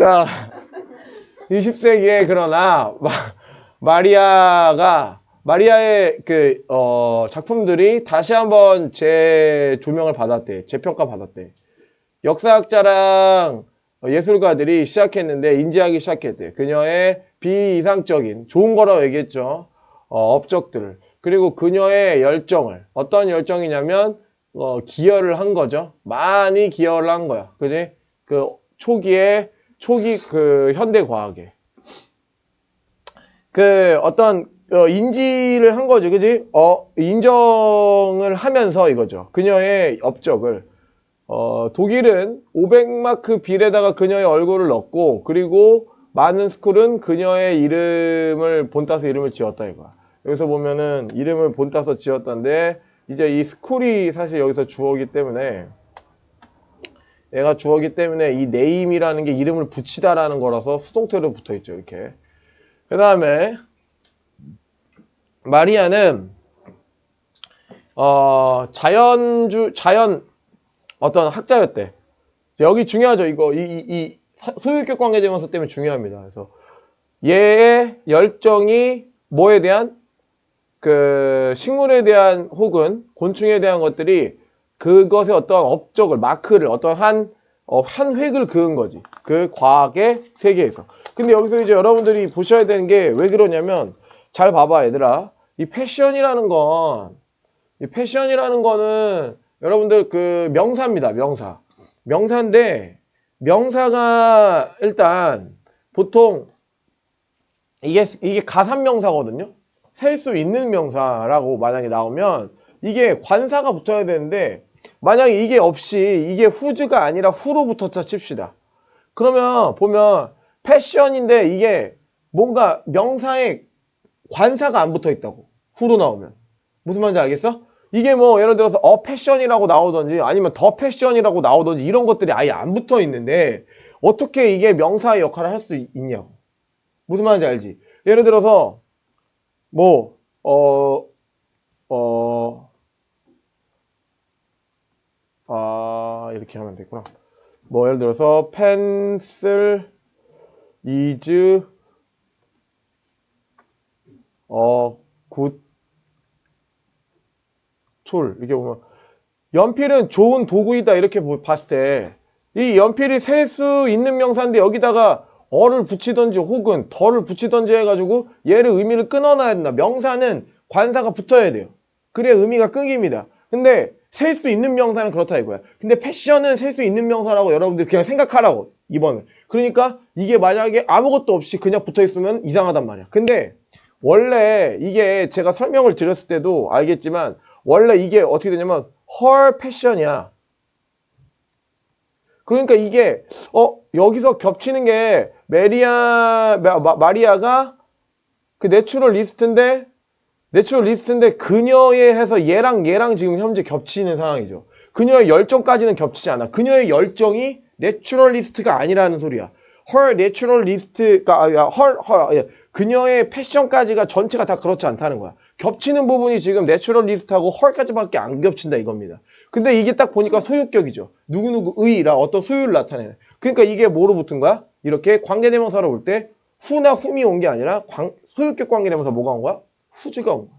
자, 20세기에 그러나 마, 마리아가 마리아의 그 어, 작품들이 다시 한번 재조명을 받았대, 재평가 받았대. 역사학자랑 예술가들이 시작했는데 인지하기 시작했대. 그녀의 비이상적인 좋은 거라고 얘기했죠. 어, 업적들을 그리고 그녀의 열정을 어떤 열정이냐면 어, 기여를 한 거죠. 많이 기여를 한 거야. 그지? 그 초기에 초기 그 현대 과학에 그 어떤 어, 인지를 한 거지, 그지? 어 인정을 하면서 이거죠. 그녀의 업적을 어, 독일은 500마크 빌에다가 그녀의 얼굴을 넣고 그리고 많은 스쿨은 그녀의 이름을 본따서 이름을 지었다 이거야. 여기서 보면은 이름을 본따서 지었다는데 이제 이 스쿨이 사실 여기서 주어기 때문에 얘가 주어기 때문에 이 네임이라는 게 이름을 붙이다라는 거라서 수동태로 붙어 있죠 이렇게. 그 다음에 마리아는 어, 자연주 자연 어떤 학자였대. 여기 중요하죠. 이거 이, 이, 이 소유격 관계대명사 때문에 중요합니다. 그래서 얘의 열정이 뭐에 대한 그 식물에 대한 혹은 곤충에 대한 것들이 그것의 어떤 업적을 마크를 어떤 한, 어, 한 획을 그은 거지. 그 과학의 세계에서. 근데 여기서 이제 여러분들이 보셔야 되는 게 왜 그러냐면 잘 봐봐 얘들아. 이 패션이라는 건, 이 패션이라는 거는 여러분들 그 명사입니다. 명사. 명사인데 명사가 일단 보통 이게 이게 가산 명사거든요. 셀 수 있는 명사라고 만약에 나오면 이게 관사가 붙어야 되는데 만약에 이게 없이 이게 후즈가 아니라 후로 붙었다 칩시다. 그러면 보면 패션인데 이게 뭔가 명사에 관사가 안 붙어 있다고. 후로 나오면. 무슨 말인지 알겠어? 이게 뭐 예를 들어서 어 패션이라고 나오든지 아니면 더 패션이라고 나오든지 이런 것들이 아예 안 붙어 있는데 어떻게 이게 명사의 역할을 할 수 있냐고. 무슨 말인지 알지? 예를 들어서 뭐 어, 어, 아, 이렇게 하면 되구나. 뭐, 예를 들어서, pencil is, 어, good tool. 이렇게 보면, 연필은 좋은 도구이다. 이렇게 보- 봤을 때, 이 연필이 셀 수 있는 명사인데, 여기다가 어를 붙이던지 혹은 덜을 붙이던지 해가지고 얘를 의미를 끊어놔야 된다. 명사는 관사가 붙어야 돼요. 그래야 의미가 끊깁니다. 근데 셀 수 있는 명사는 그렇다 이거야. 근데 패션은 셀 수 있는 명사라고 여러분들 그냥 생각하라고 이번은. 그러니까 이게 만약에 아무것도 없이 그냥 붙어 있으면 이상하단 말이야. 근데 원래 이게 제가 설명을 드렸을 때도 알겠지만 원래 이게 어떻게 되냐면 her 패션이야. 그러니까 이게 어 여기서 겹치는 게 메리아 마, 마- 마리아가 그 내추럴 리스트인데 내추럴 리스트인데 그녀에 해서 얘랑 얘랑 지금 현재 겹치는 상황이죠. 그녀의 열정까지는 겹치지 않아. 그녀의 열정이 내추럴 리스트가 아니라는 소리야. natural list가 아니라 her, her 예. 그녀의 패션까지가 전체가 다 그렇지 않다는 거야. 겹치는 부분이 지금 내추럴 리스트하고 her까지밖에 안 겹친다 이겁니다. 근데 이게 딱 보니까 소유격이죠. 누구누구의라 어떤 소유를 나타내는. 그러니까 이게 뭐로 붙은 거야? 이렇게 관계대명사로 볼 때 후나 훔이 온 게 아니라 광- 소유격 관계대명사 뭐가 온 거야? 후즈가 온 거야.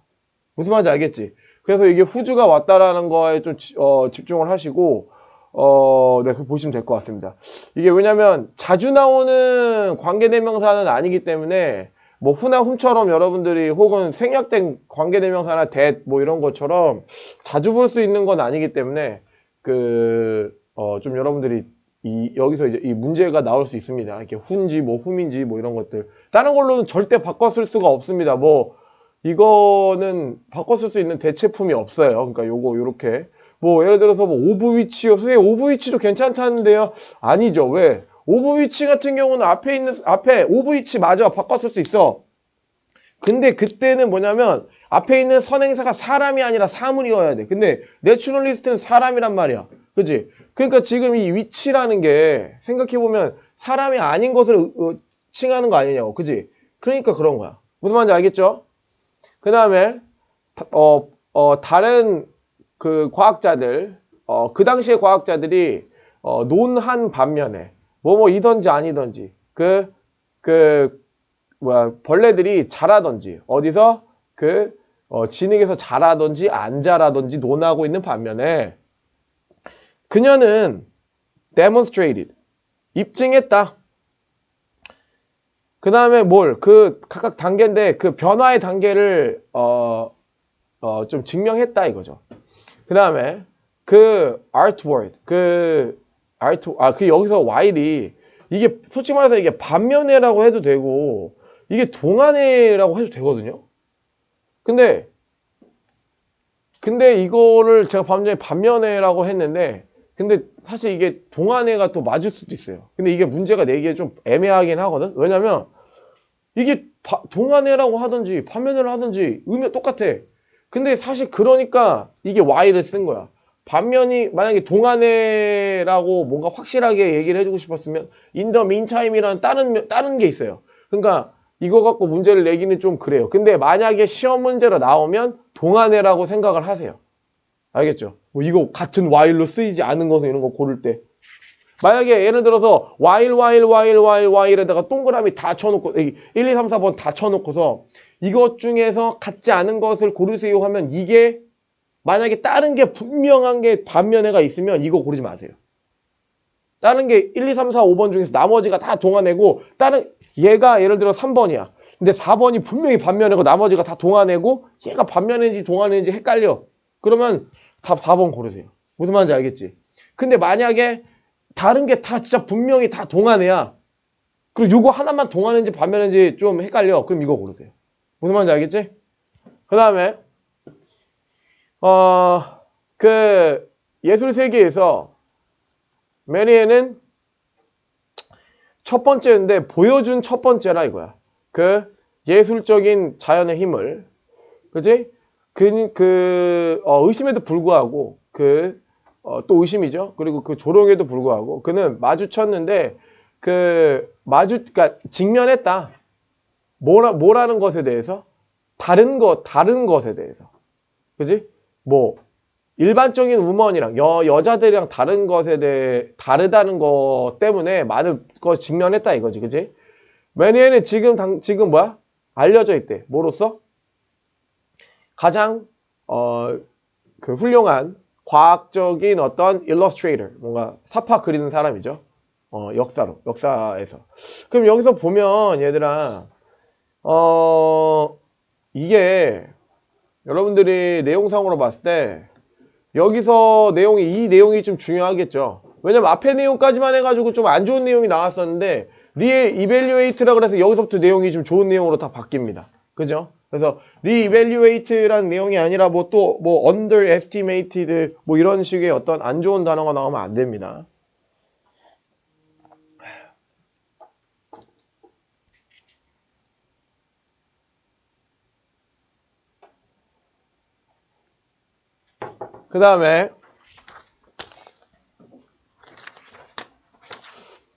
무슨 말인지 알겠지? 그래서 이게 후즈가 왔다라는 거에 좀 지- 어, 집중을 하시고 어, 네, 그 보시면 될 것 같습니다. 이게 왜냐면 자주 나오는 관계대명사는 아니기 때문에 뭐 후나 훔처럼 여러분들이 혹은 생략된 관계대명사나 that 뭐 이런 것처럼 자주 볼 수 있는 건 아니기 때문에 그, 어, 좀 여러분들이 이, 여기서 이제 이 문제가 나올 수 있습니다. 이렇게 훈지, 뭐 훔인지, 뭐 이런 것들. 다른 걸로는 절대 쓸 수가 없습니다. 뭐, 이거는 쓸수 있는 대체품이 없어요. 그러니까 요거, 요렇게. 뭐, 예를 들어서 뭐, 오브 위치요. 선생님, 오브 위치도 괜찮다는데요. 아니죠. 왜? 오브 위치 같은 경우는 앞에 있는, 앞에 오브 위치 맞아. 바꿔 쓸 수 있어. 근데 그때는 뭐냐면, 앞에 있는 선행사가 사람이 아니라 사물이어야 돼. 근데 내추럴리스트는 사람이란 말이야. 그지? 그러니까 지금 이 위치라는 게 생각해보면 사람이 아닌 것을 칭하는 거 아니냐고. 그지? 그러니까 그런 거야. 무슨 말인지 알겠죠? 그 다음에, 어, 어, 다른 그 과학자들, 어, 그 당시의 과학자들이 어, 논한 반면에 뭐뭐이던지 아니던지 그그 뭐야 벌레들이 자라던지 어디서 그 어, 진흙에서 자라던지 안 자라던지 논하고 있는 반면에 그녀는 demonstrated 입증했다. 그 다음에 뭘 그 각각 단계인데 그 변화의 단계를 어, 어, 좀 증명했다 이거죠. 그 다음에 그 artword 그 art 아 그 여기서 while이 이게 솔직히 말해서 이게 반면에라고 해도 되고 이게 동안에라고 해도 되거든요. 근데 근데 이거를 제가 방금 전에 반면에라고 했는데 근데 사실 이게 동안에가 또 맞을 수도 있어요. 근데 이게 문제가 내기에 좀 애매하긴 하거든. 왜냐면 이게 바- 동안에라고 하든지 반면에를 하든지 의미가 똑같아. 근데 사실 그러니까 이게 Y를 쓴 거야. 반면이 만약에 동안에라고 뭔가 확실하게 얘기를 해주고 싶었으면 the meantime이라는 다른 면- 다른 게 있어요. 그러니까 이거 갖고 문제를 내기는 좀 그래요. 근데 만약에 시험 문제로 나오면 동안에라고 생각을 하세요. 알겠죠? 뭐 이거 같은 while로 쓰이지 않은 것은 이런 거 고를 때 만약에 예를 들어서 while while while while while에다가 동그라미 다 쳐놓고 여기 1, 2, 3, 4번 다 쳐놓고서 이것 중에서 같지 않은 것을 고르세요 하면 이게 만약에 다른 게 분명한 게 반면에가 있으면 이거 고르지 마세요. 다른 게 1, 2, 3, 4, 5번 중에서 나머지가 다 동안이고 다른 얘가 예를 들어 3번이야. 근데 4번이 분명히 반면이고 나머지가 다 동안이고 얘가 반면인지 동안인지 헷갈려. 그러면 다 4번 고르세요. 무슨 말인지 알겠지? 근데 만약에 다른 게 다 진짜 분명히 다 동안이야. 그리고 요거 하나만 동안인지 반면인지 좀 헷갈려. 그럼 이거 고르세요. 무슨 말인지 알겠지? 그 다음에 어, 그 예술 세계에서 메리에는 첫 번째인데 보여준 첫 번째라 이거야. 그 예술적인 자연의 힘을 그지? 그, 그 어, 의심에도 불구하고 그 어, 또 의심이죠. 그리고 그 조롱에도 불구하고 그는 마주쳤는데 그 마주 그러니까 직면했다. 뭐라 뭐라는 것에 대해서 다른 것 다른 것에 대해서 그지? 뭐 일반적인 우먼이랑 여 여자들이랑 다른 것에 대해 다르다는 것 때문에 많은 거 직면했다 이거지, 그지? 매니에는 지금 당 지금 뭐야? 알려져 있대. 뭐로써? 가장 어 그 훌륭한 과학적인 어떤 illustrator 뭔가 사파 그리는 사람이죠. 어 역사로 역사에서. 그럼 여기서 보면 얘들아 어 이게 여러분들이 내용상으로 봤을 때 여기서 내용이 이 내용이 좀 중요하겠죠. 왜냐면 앞에 내용까지만 해가지고 좀 안 좋은 내용이 나왔었는데 리이벨리웨이트라 그래서 여기서부터 내용이 좀 좋은 내용으로 다 바뀝니다. 그죠? 그래서 리이벨리웨이트라는 내용이 아니라 뭐또뭐 underestimated 뭐 이런 식의 어떤 안 좋은 단어가 나오면 안 됩니다. 그 다음에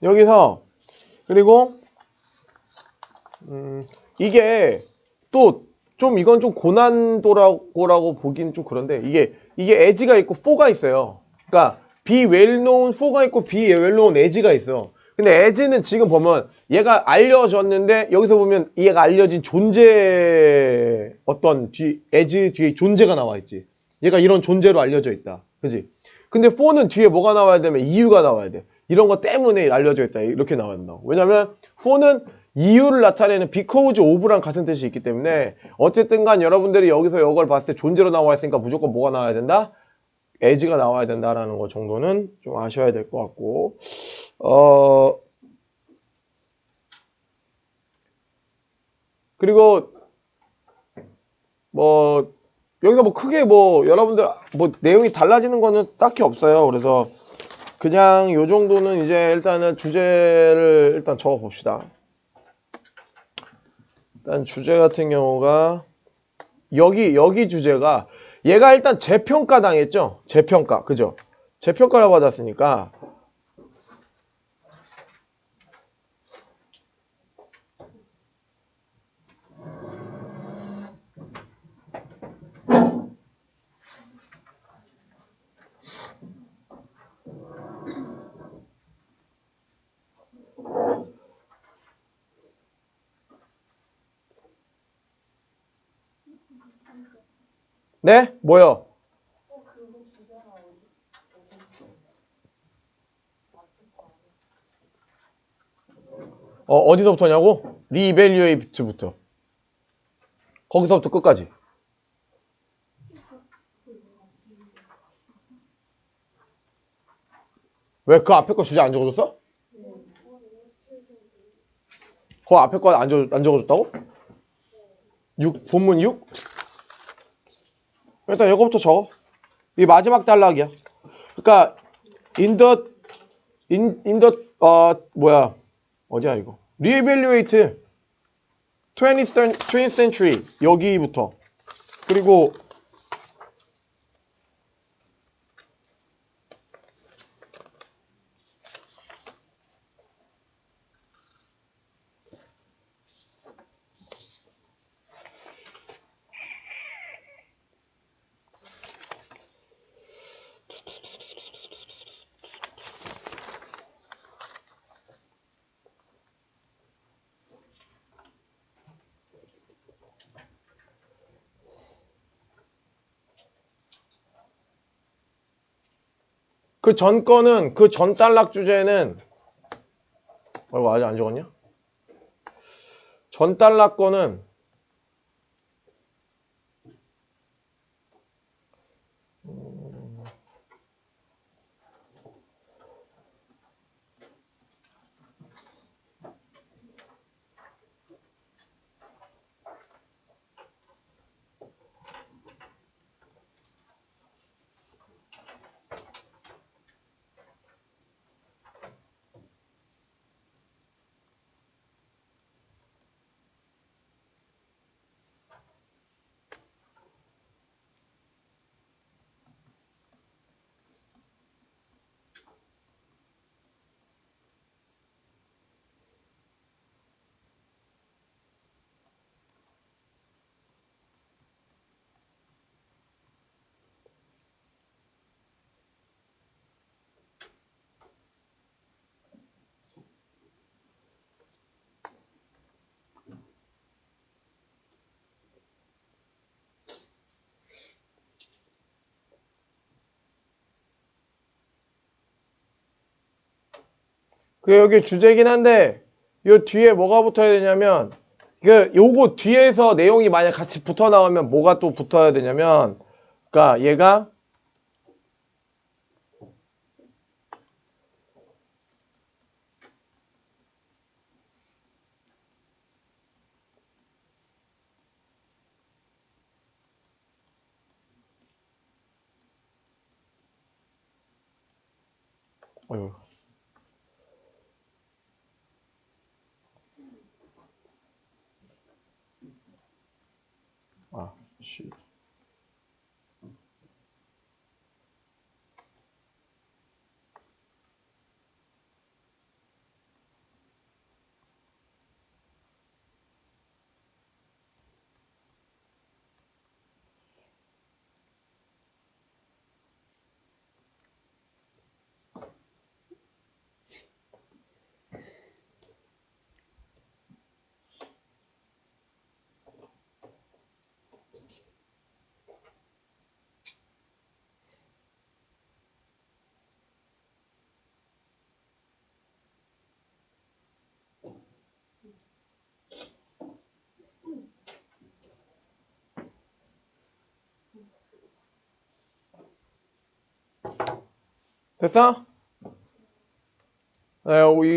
여기서 그리고 음, 이게 또 좀 이건 좀 고난도라고 보기는 좀 그런데 이게 이게 에지가 있고 4가 있어요. 그러니까 well known 4가 있고 well known 에지가 있어. 근데 에지는 지금 보면 얘가 알려졌는데 여기서 보면 얘가 알려진 존재 어떤 뒤 에지 뒤에 존재가 나와 있지. 얘가 이런 존재로 알려져 있다. 그지? 근데 4는 뒤에 뭐가 나와야 되면 이유가 나와야 돼. 이런 거 때문에 알려져 있다. 이렇게 나와야 된다고. 왜냐면 4는 이유를 나타내는 because of랑 같은 뜻이 있기 때문에 어쨌든 간 여러분들이 여기서 이걸 봤을 때 존재로 나와 있으니까 무조건 뭐가 나와야 된다? 에지가 나와야 된다라는 거 정도는 좀 아셔야 될 것 같고 어 그리고 뭐 여기서 뭐 크게 뭐 여러분들 뭐 내용이 달라지는 거는 딱히 없어요. 그래서 그냥 요 정도는 이제 일단은 주제를 일단 적어 봅시다. 일단 주제 같은 경우가 여기 여기 주제가 얘가 일단 재평가 당했죠. 재평가 그죠? 재평가를 받았으니까 네? 뭐요? 어, 어디서부터냐고? 리이벨리에이트부터. 거기서부터 끝까지. 왜 그 앞에 거 주제 안 적어줬어? 그 앞에 거안안 적어줬다고? 6, 본문 6? 일단 이거부터 적어. 이 마지막 단락이야. 그러니까 in in the 어 뭐야 어디야 이거? reevaluate 20th, cen- 20th century 여기부터 그리고 그 전 거는 그 전 단락 주제는 어, 이거 아직 안 적었냐? 전 단락 거는 그 여기 주제긴 한데 요 뒤에 뭐가 붙어야 되냐면 그 요거 뒤에서 내용이 만약 같이 붙어 나오면 뭐가 또 붙어야 되냐면 그러니까 얘가 어휴. 아, 씨. 됐어? 네, 이